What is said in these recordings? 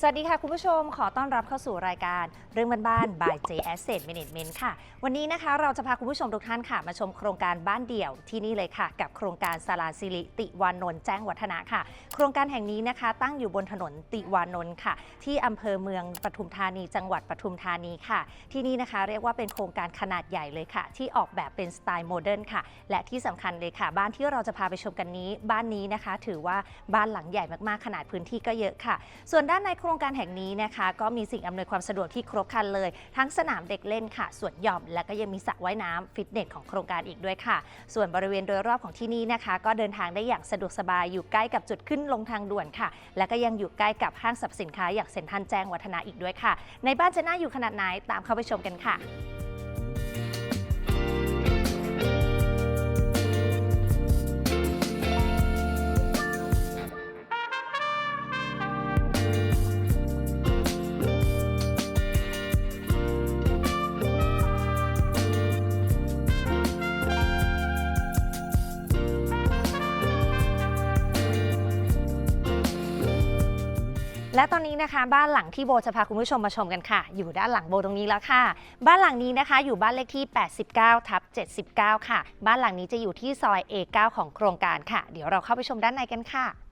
สวัสดีค่ะ คุณผู้ชมขอต้อนรับเข้าสู่รายการเรื่องบ้านๆ by J Asset Management ค่ะ วันนี้นะคะเราจะพาคุณผู้ชมทุกท่านค่ะ มาชมโครงการบ้านเดี่ยวที่นี่เลยค่ะ กับโครงการสาราสิริติวานนท์แจ้งวัฒนะค่ะ โครงการแห่งนี้นะคะ ตั้งอยู่บนถนนติวานนท์ค่ะ ที่อำเภอเมืองปทุมธานี จังหวัดปทุมธานีค่ะ ที่นี่นะคะ เรียกว่าเป็นโครงการขนาดใหญ่เลยค่ะ ที่ออกแบบเป็นสไตล์โมเดิร์นค่ะ และที่สำคัญเลยค่ะ บ้านที่เราจะพาไปชมกันนี้ บ้านนี้นะคะ ถือว่าบ้านหลังใหญ่มากๆขนาดพื้นที่ก็เยอะค่ะ ส่วนด้านในโครงการแห่งนี้นะคะ ก็มีสิ่งอำนวยความสะดวกที่ครบครันเลย ทั้งสนามเด็กเล่นค่ะสวนหย่อม และก็ยังมีสระว่ายน้ำฟิตเนสของโครงการอีกด้วยค่ะ ส่วนบริเวณโดยรอบของที่นี่นะคะ ก็เดินทางได้อย่างสะดวกสบายอยู่ใกล้กับจุดขึ้นลงทางด่วนค่ะ และก็ยังอยู่ใกล้กับห้างสรรพสินค้าอย่างเซ็นทรัลแจ้งวัฒนะอีกด้วยค่ะ ในบ้านจะน่าอยู่ขนาดไหนตามเข้าไปชมกันค่ะ และตอนนี้นะคะบ้านหลังที่โบจะพาคุณผู้ชมมาชมกันค่ะ อยู่ด้านหลังโบตรงนี้แล้วค่ะ บ้านหลังนี้นะคะ อยู่บ้านเลขที่ 89ทับ79 ค่ะ บ้านหลังนี้จะอยู่ที่ซอย A9 ของโครงการค่ะ เดี๋ยวเราเข้าไปชมด้านในกันค่ะ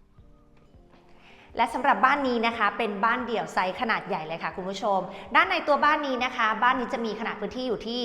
และสำหรับบ้านนี้นะคะเป็นบ้านเดี่ยวไซส์ขนาดใหญ่เลยค่ะคุณผู้ชม ด้านในตัวบ้านนี้นะคะ บ้านนี้จะมีขนาดพื้นที่อยู่ที่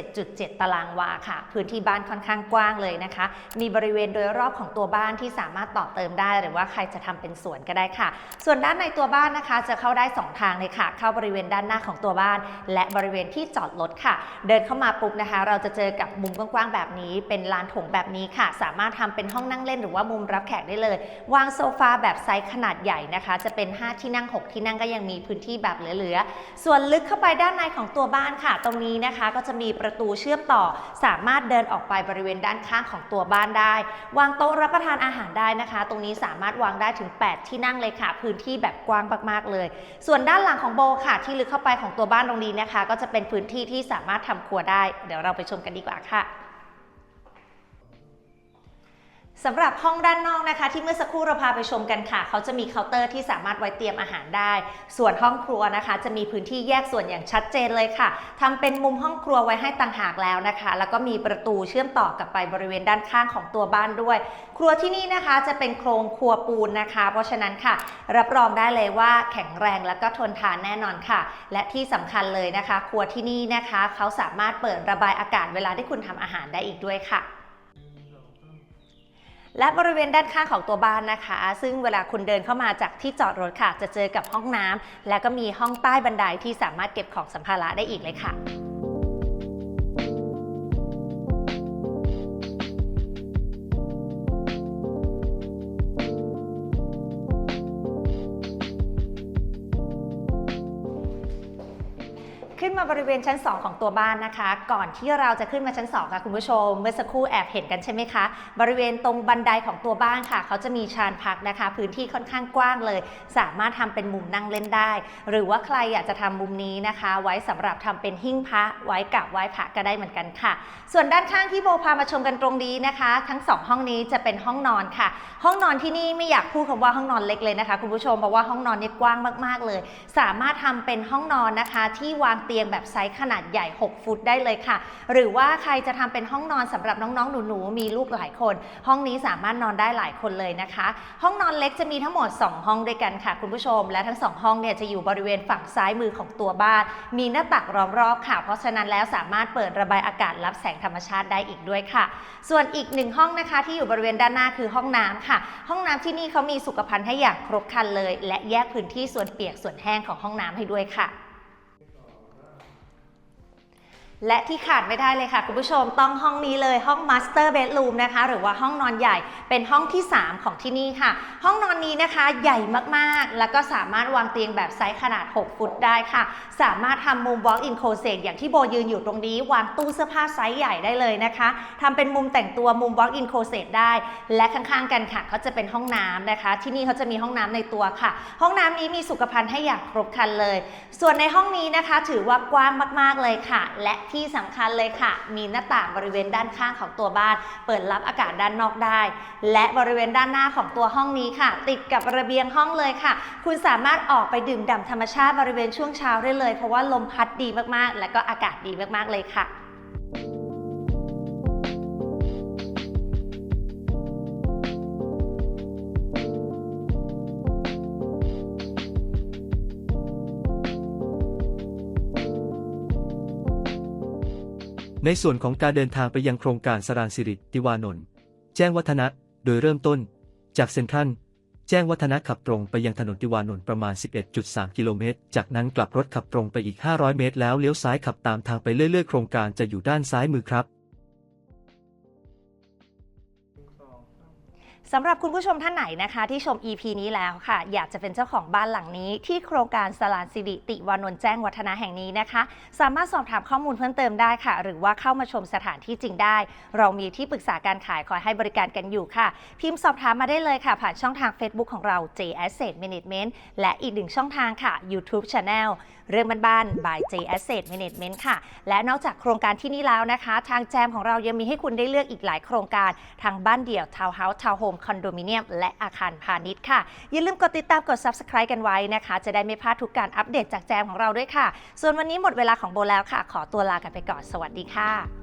57.7 ตารางวาค่ะ พื้นที่บ้านค่อนข้างกว้างเลยนะคะ มีบริเวณโดยรอบของตัวบ้านที่สามารถต่อเติมได้ หรือว่าใครจะทำเป็นสวนก็ได้ค่ะ ส่วนด้านในตัวบ้านนะคะจะเข้าได้ 2 ทางเลยค่ะ เข้าบริเวณด้านหน้าของตัวบ้าน และบริเวณที่จอดรถค่ะ เดินเข้ามาปุ๊บนะคะ เราจะเจอกับมุมกว้างๆแบบนี้ เป็นลานถงแบบนี้ค่ะ สามารถทำเป็นห้องนั่งเล่น หรือว่ามุมรับแขกได้เลย วางโซฟาแบบไซส์ขนาดใหญ่นะคะ จะเป็น 5 ที่นั่ง 6 ที่นั่งก็ยังมีพื้นที่แบบเหลือๆ ส่วนลึกเข้าไปด้านในของตัวบ้านค่ะ ตรงนี้นะคะก็จะมีประตูเชื่อมต่อ สามารถเดินออกไปบริเวณด้านข้างของตัวบ้านได้ วางโต๊ะรับประทานอาหารได้นะคะ ตรงนี้สามารถวางได้ถึง 8 ที่นั่งเลยค่ะ พื้นที่แบบกว้างมากๆเลย ส่วนด้านหลังของโบค่ะ ที่ลึกเข้าไปของตัวบ้านตรงนี้นะคะ ก็จะเป็นพื้นที่ที่สามารถทำครัวได้ เดี๋ยวเราไปชมกันดีกว่าค่ะ สำหรับห้องด้านนอกนะคะ ที่เมื่อสักครู่เราพาไปชมกันค่ะ เขาจะมีเคาน์เตอร์ที่สามารถไว้เตรียมอาหารได้ ส่วนห้องครัวนะคะ จะมีพื้นที่แยกส่วนอย่างชัดเจนเลยค่ะทำเป็นมุมห้องครัวไว้ให้ต่างหากแล้วนะคะ แล้วก็มีประตูเชื่อมต่อกับไปบริเวณด้านข้างของตัวบ้านด้วย ครัวที่นี่นะคะจะเป็นโครงครัวปูนนะคะ เพราะฉะนั้นค่ะ รับรองได้เลยว่าแข็งแรงแล้วก็ทนทานแน่นอนค่ะ และที่สำคัญเลยนะคะ ครัวที่นี่นะคะ เขาสามารถเปิดระบายอากาศเวลาที่คุณทำอาหารได้อีกด้วยค่ะ และบริเวณด้านข้างของตัวบ้านนะคะ ซึ่งเวลาคุณเดินเข้ามาจากที่จอดรถค่ะ จะเจอกับห้องน้ำและก็มีห้องใต้บันไดที่สามารถเก็บของสัมภาระได้อีกเลยค่ะ มาบริเวณชั้น 2 ของตัวบ้านนะคะ ก่อนที่เราจะขึ้นมาชั้น 2 ค่ะคุณผู้ชม เมื่อสักครู่แอบเห็นกันใช่ไหมคะ บริเวณตรงบันไดของตัวบ้านค่ะ เขาจะมีชานพักนะคะ พื้นที่ค่อนข้างกว้างเลย สามารถทำเป็นมุมนั่งเล่นได้ หรือว่าใครอยากจะทำมุมนี้นะคะ ไว้สำหรับทำเป็นหิ้งพระไว้กับไหว้พระก็ได้เหมือนกันค่ะ ส่วนด้านข้างที่โบพามาชมกันตรงนี้นะคะ ทั้งสองห้องนี้จะเป็นห้องนอนค่ะ ห้องนอนที่นี่ไม่อยากพูดคำว่าห้องนอนเล็กเลยนะคะคุณผู้ชมเพราะว่าห้องนอนนี่กว้างมาก ๆเลย สามารถทำเป็นห้องนอนนะคะที่วางเตียงแบบไซส์ขนาดใหญ่ 6 ฟุตได้เลยค่ะ หรือว่าใครจะทำเป็นห้องนอนสำหรับน้องๆหนูๆมีลูกหลายคน ห้องนี้สามารถนอนได้หลายคนเลยนะคะ ห้องนอนเล็กจะมีทั้งหมด 2 ห้องด้วยกันค่ะ คุณผู้ชม และทั้ง 2 ห้องเนี่ยจะอยู่บริเวณฝั่งซ้ายมือของตัวบ้าน มีหน้าตักล้อมรอบค่ะ เพราะฉะนั้นแล้วสามารถเปิดระบายอากาศรับแสงธรรมชาติได้อีกด้วยค่ะ ส่วนอีกหนึ่งห้องนะคะที่อยู่บริเวณด้านหน้าคือห้องน้ำค่ะ ห้องน้ำที่นี่เขามีสุขภัณฑ์ให้อย่างครบครันเลย และแยกพื้นที่ส่วนเปียกส่วนแห้งของห้องน้ำให้ด้วยค่ะ และที่ขาดไม่ได้เลยค่ะ คุณผู้ชมต้องห้องนี้เลยห้อง Master Bedroom นะคะ หรือว่าห้องนอนใหญ่เป็นห้องที่ 3 ของที่นี่ค่ะ ห้องนอนนี้นะคะใหญ่มากๆ แล้วก็สามารถวางเตียงแบบไซส์ขนาด 6 ฟุตได้ค่ะ สามารถทำมุม Walk-in closet อย่างที่โบยืนอยู่ตรงนี้ วางตู้เสื้อผ้าไซส์ใหญ่ได้เลยนะคะทำเป็นมุมแต่งตัวมุม Walk-in closet ได้ และข้างๆกันค่ะเขาจะเป็นห้องน้ำนะคะ ที่นี่เขาจะมีห้องน้ำในตัวค่ะ ห้องน้ำนี้มีสุขภัณฑ์ให้อย่างครบครันเลย ส่วนในห้องนี้นะคะ ถือว่ากว้างมากๆเลยค่ะ และที่สำคัญเลยค่ะ มีหน้าต่างบริเวณด้านข้างของตัวบ้าน เปิดรับอากาศด้านนอกได้ และบริเวณด้านหน้าของตัวห้องนี้ค่ะ ติดกับระเบียงห้องเลยค่ะ คุณสามารถออกไปดื่มด่ำธรรมชาติบริเวณช่วงเช้าได้เลย เพราะว่าลมพัดดีมากๆ และก็อากาศดีมากๆเลยค่ะ ในส่วนของการเดินทางไปยังโครงการสรานสิริติวานนท์แจ้งวัฒนะ โดยเริ่มต้น จากเซ็นทรัลแจ้งวัฒนะขับตรงไปยังถนนติวานนท์ประมาณ 11.3 กิโลเมตร จากนั้นกลับรถขับตรงไปอีก 500 เมตร แล้วเลี้ยวซ้ายขับตามทางไปเรื่อยๆ โครงการจะอยู่ด้านซ้ายมือครับ สำหรับคุณผู้ชมท่านไหนนะคะ ที่ชม EP นี้แล้วค่ะ อยากจะเป็นเจ้าของบ้านหลังนี้ ที่โครงการสลานสิริติวานนท์แจ้งวัฒนะแห่งนี้นะคะ สามารถสอบถามข้อมูลเพิ่มเติมได้ค่ะ หรือว่าเข้ามาชมสถานที่จริงได้ เรามีที่ปรึกษาการขายคอยให้บริการกันอยู่ค่ะ พิมพ์สอบถามมาได้เลยค่ะ ผ่านช่องทาง Facebook ของเรา J Asset Management และอีกหนึ่งช่องทางค่ะ YouTube Channel เรื่องบ้านๆ by J Asset Management ค่ะ และนอกจากโครงการที่นี่แล้วนะคะ ทางแจมของเรายังมีให้คุณได้เลือกอีกหลายโครงการทางบ้านเดี่ยวทาวน์เฮาส์ทาวน์โฮมคอนโดมิเนียม และอาคารพาณิชย์ค่ะ อย่าลืมกดติดตามกด Subscribe กันไว้นะคะ จะได้ไม่พลาดทุกการอัปเดตจากแจมของเราด้วยค่ะ ส่วนวันนี้หมดเวลาของโบแล้วค่ะ ขอตัวลากันไปก่อนสวัสดีค่ะ